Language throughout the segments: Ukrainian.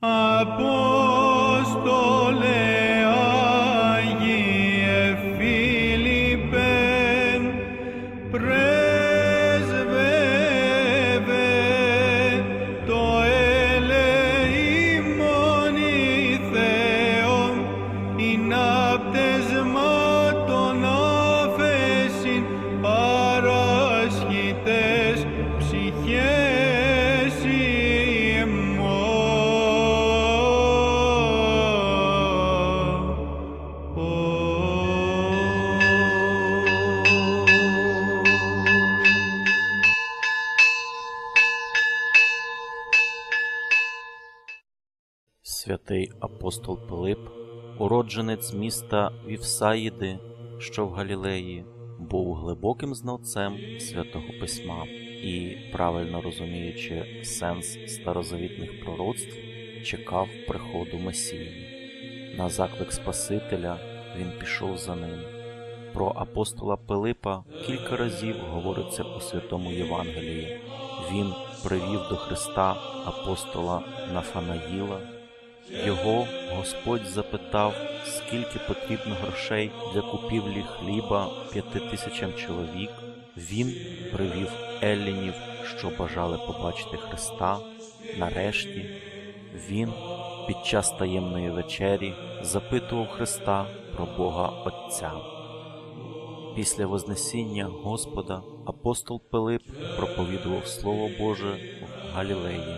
Above. Святий апостол Пилип, уродженець міста Вівсаїди, що в Галілеї, був глибоким знавцем святого письма і, правильно розуміючи сенс старозавітних пророцтв, чекав приходу Месії. На заклик Спасителя він пішов за ним. Про апостола Пилипа кілька разів говориться у святому Євангелії. Він привів до Христа апостола Нафанаїла. Його Господь запитав, скільки потрібно грошей для купівлі хліба п'яти тисячам чоловік. Він привів еллінів, що бажали побачити Христа. Нарешті він під час таємної вечері запитував Христа про Бога Отця. Після Вознесіння Господа апостол Пилип проповідував Слово Боже в Галілеї,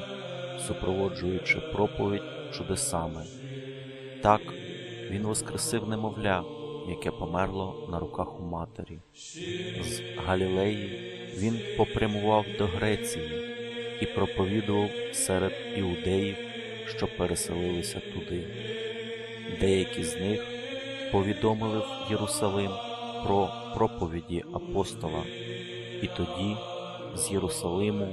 супроводжуючи проповідь чудесами. Так він воскресив немовля, яке померло на руках у матері. З Галілеї він попрямував до Греції і проповідував серед іудеїв, що переселилися туди. Деякі з них повідомили в Єрусалим про проповіді апостола, і тоді з Єрусалиму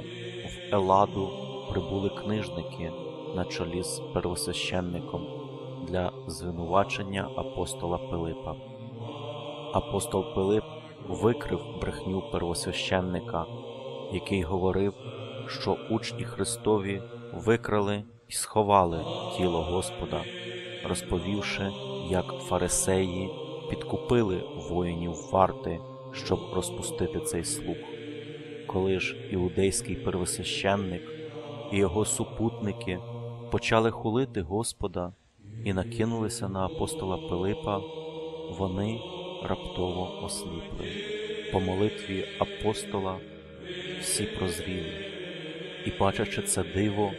в Еладу прибули книжники на чолі з первосвященником для звинувачення апостола Пилипа. Апостол Пилип викрив брехню первосвященника, який говорив, що учні Христові викрали і сховали тіло Господа, розповівши, як фарисеї підкупили воїнів варти, щоб розпустити цей слух. Коли ж іудейський первосвященник і його супутники почали хулити Господа і накинулися на апостола Пилипа, вони раптово осліпли. По молитві апостола всі прозріли, і, бачачи це диво,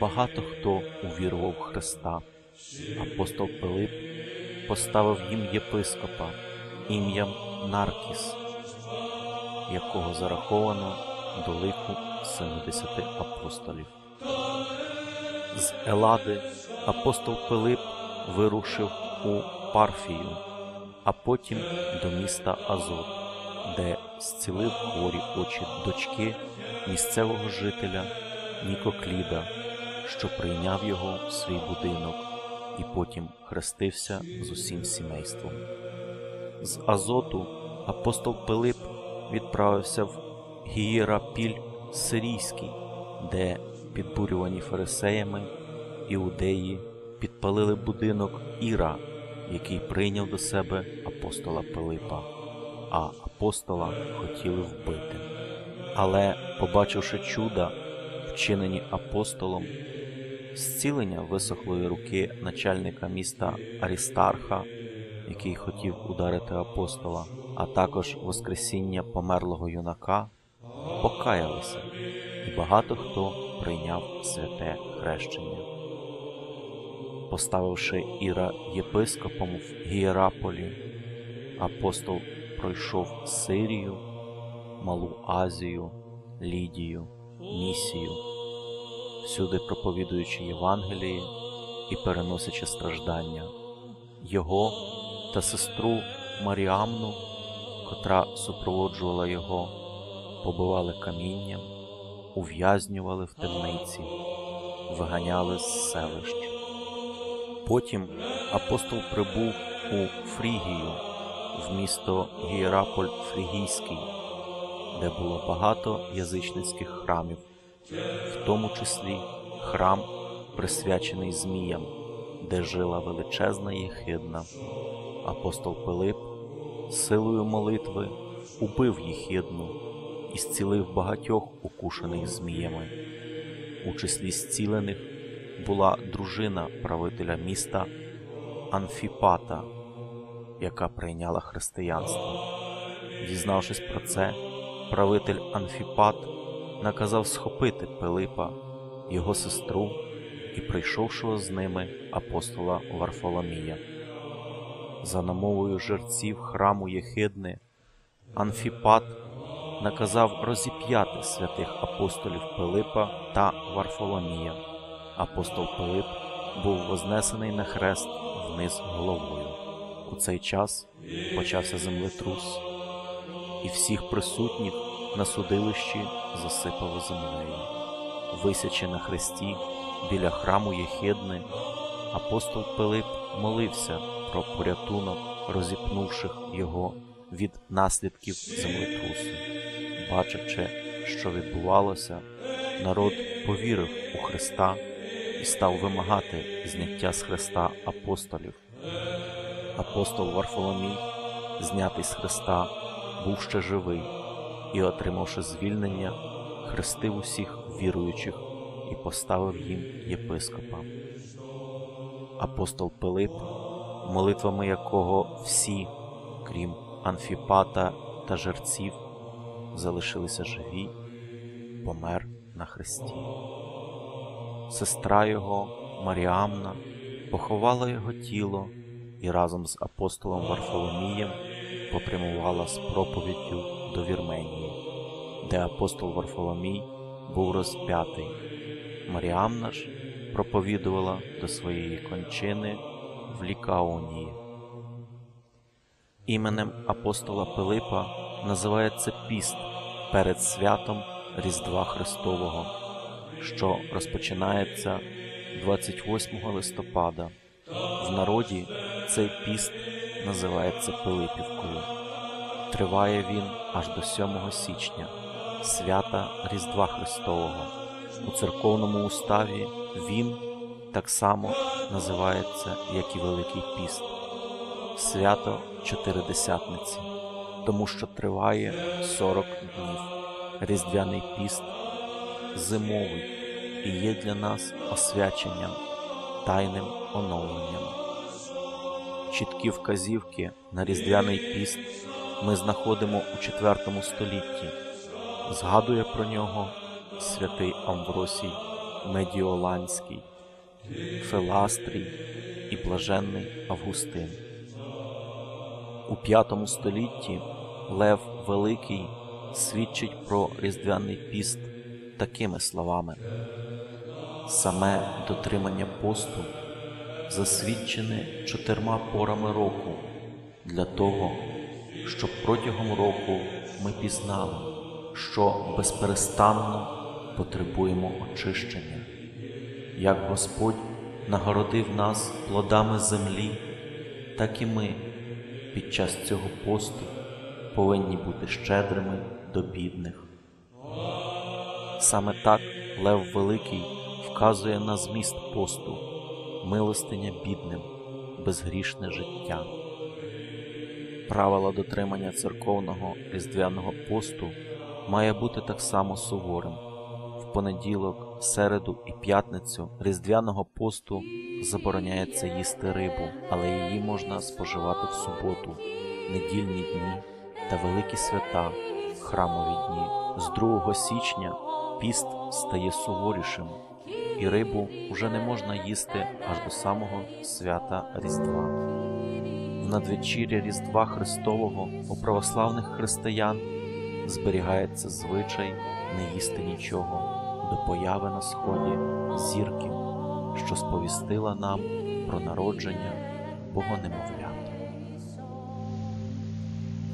багато хто увірував Христа. Апостол Пилип поставив їм єпископа ім'ям Наркіс, якого зараховано до лику 70 апостолів. З Елади апостол Пилип вирушив у Парфію, а потім до міста Азот, де зцілив хворі очі дочки місцевого жителя Нікокліда, що прийняв його в свій будинок і потім хрестився з усім сімейством. З Азоту апостол Пилип відправився в Гієрапіль Сирійський, де, підбурювані фарисеями, іудеї підпалили будинок Іра, який прийняв до себе апостола Пилипа, а апостола хотіли вбити. Але, побачивши чуда, вчинені апостолом, зцілення висохлої руки начальника міста Арістарха, який хотів ударити апостола, а також Воскресіння померлого юнака, покаялися, і багато хто прийняв святе хрещення. Поставивши Іра єпископом в Гієраполі, апостол пройшов Сирію, Малу Азію, Лідію, Місію, всюди проповідуючи Євангеліє і переносячи страждання. Його та сестру Маріамну, котра супроводжувала його, побивали камінням, ув'язнювали в темниці, виганяли з селищ. Потім апостол прибув у Фрігію, в місто Гієраполь Фрігійський, де було багато язичницьких храмів, в тому числі храм присвячений зміям, де жила величезна єхидна. Апостол Пилип силою молитви убив єхидну і зцілив багатьох укушених зміями. У числі зцілених була дружина правителя міста Анфіпата, яка прийняла християнство. Дізнавшись про це, правитель Анфіпат наказав схопити Пилипа, його сестру і прийшовшого з ними апостола Варфоломія. За намовою жерців храму Єхидни, Анфіпат наказав розіп'яти святих апостолів Пилипа та Варфоломія. Апостол Пилип був вознесений на хрест вниз головою. У цей час почався землетрус, і всіх присутніх на судилищі засипало землею. Висячи на хресті біля храму Єхидни, апостол Пилип молився про порятунок розіпнувших його від наслідків землетрусу. Бачачи, що відбувалося, народ повірив у Христа і став вимагати зняття з Христа апостолів. Апостол Варфоломій, знятий з Христа, був ще живий і, отримавши звільнення, хрестив усіх віруючих і поставив їм єпископа. Апостол Пилип, молитвами якого всі, крім Анфіпата та жерців, залишилися живі, помер на хресті. Сестра його, Маріамна, поховала його тіло і разом з апостолом Варфоломієм попрямувала з проповіддю до Вірменії, де апостол Варфоломій був розп'ятий. Маріамна ж проповідувала до своєї кончини в Лікаонії. Іменем апостола Пилипа називається піст перед святом Різдва Христового, що розпочинається 28 листопада. В народі цей піст називається Пилипівкою. Триває він аж до 7 січня, свята Різдва Христового. У церковному уставі він так само називається, як і Великий піст, свято Чотиридесятниці, тому що триває 40 днів. Різдвяний піст зимовий і є для нас освяченням, тайним оновленням. Чіткі вказівки на Різдвяний піст ми знаходимо у IV столітті. Згадує про нього святий Амвросій Медіоланський, Филастрій і блаженний Августин. У V столітті Лев Великий свідчить про Різдвяний піст такими словами: саме дотримання посту засвідчене чотирма порами року для того, щоб протягом року ми пізнали, що безперестанно потребуємо очищення, як Господь нагородив нас плодами землі, так і ми під час цього посту повинні бути щедрими до бідних. Саме так Лев Великий вказує на зміст посту, милостиня бідним, безгрішне життя. Правила дотримання церковного різдвяного посту має бути так само суворим. В понеділок, середу і п'ятницю різдвяного посту забороняється їсти рибу, але її можна споживати в суботу, недільні дні та великі свята, храмові дні. З 2 січня піст стає суворішим, і рибу вже не можна їсти аж до самого свята Різдва. В надвечір'я Різдва Христового у православних християн зберігається звичай не їсти нічого до появи на сході зірки, що сповістила нам про народження Богонемовлята.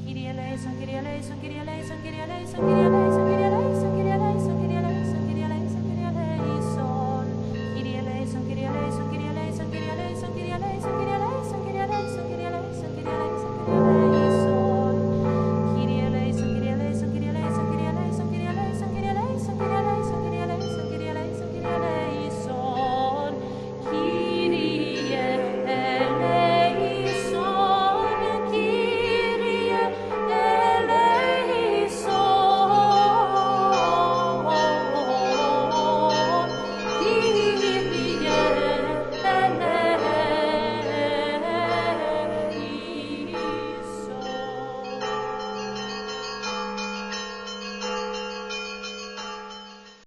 Kyrie eleison, Kyrie eleison, Kyrie eleison,